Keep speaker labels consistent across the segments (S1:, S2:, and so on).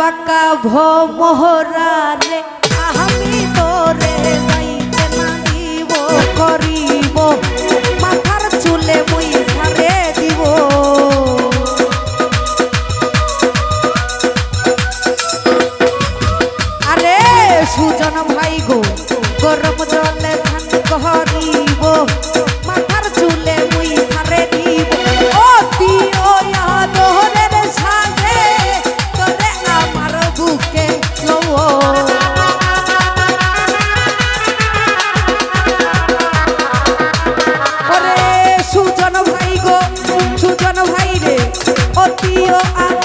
S1: বাঁকা ভোমহরার I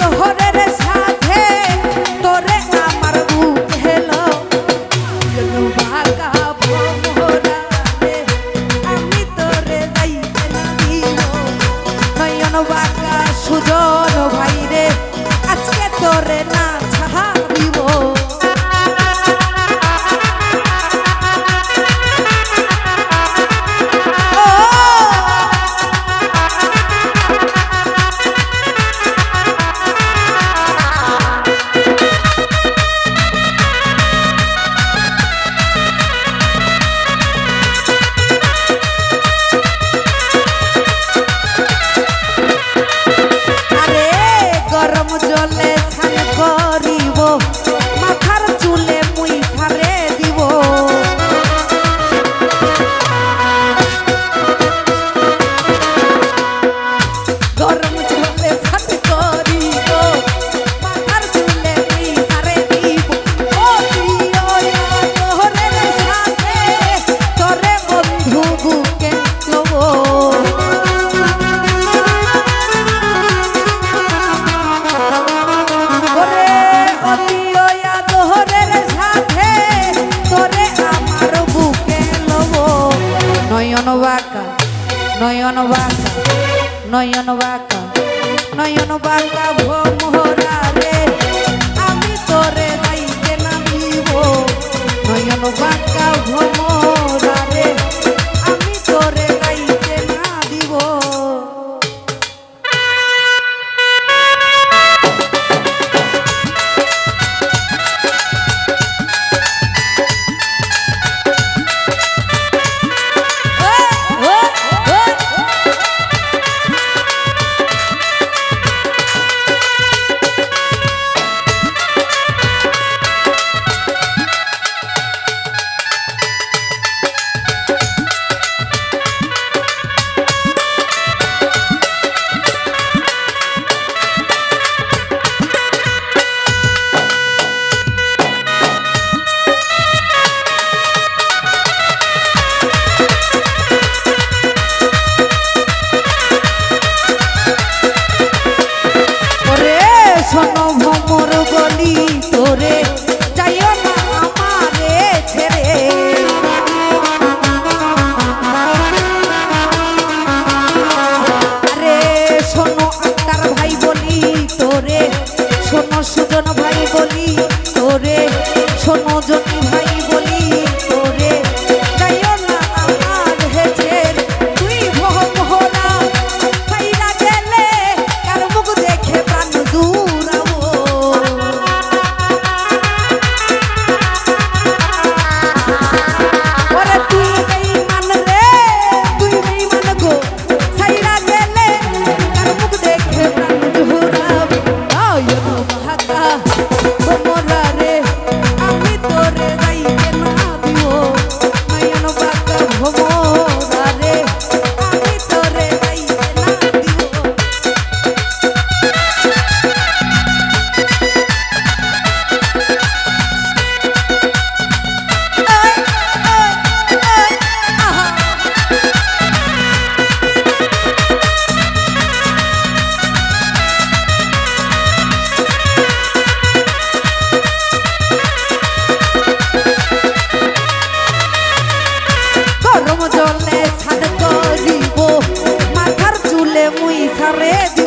S1: বাঁকা নয়ন বাঁকা নয়ন বাঁকা ভোমরা রে আমি তোরে যাইতে নামিব নয়ন বাঁকা ভোমরা vez.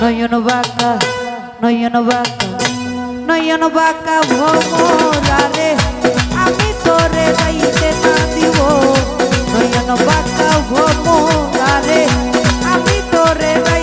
S1: নয়ন বাঁকা নয়ন বাঁকা নয়ন বাঁকা ভোমরারে আমি তোরে যাইতে না দিব, নয়ন বাঁকা ভোমরারে আমি তোরে যাই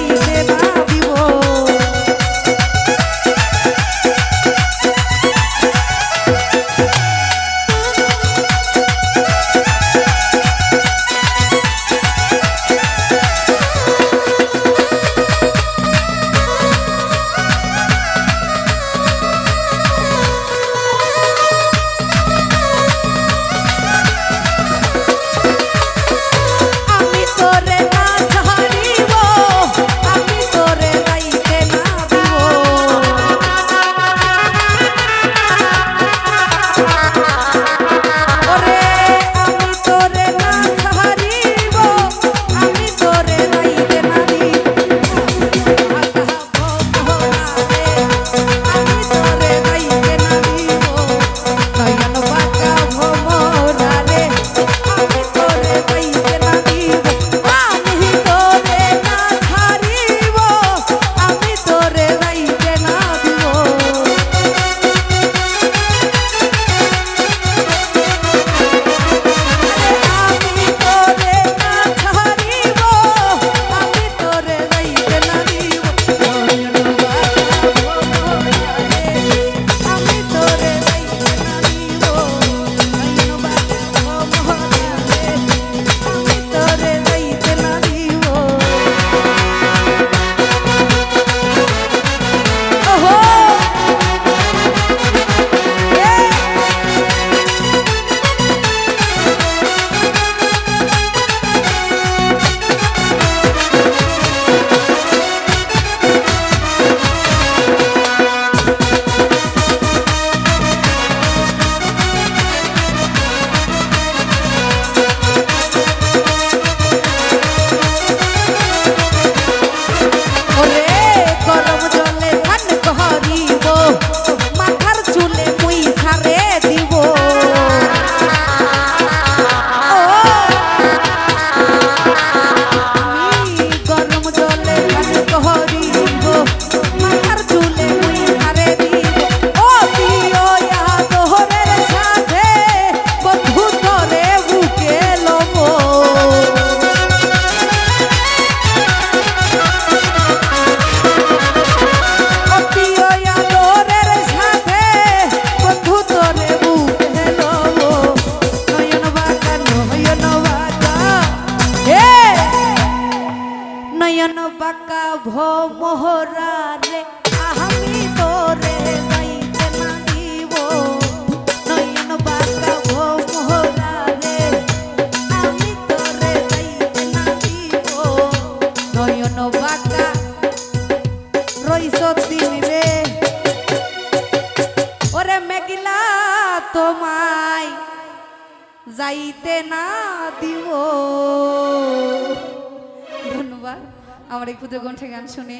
S1: আমার এই ক্ষুদ্র কণ্ঠে গান শুনে।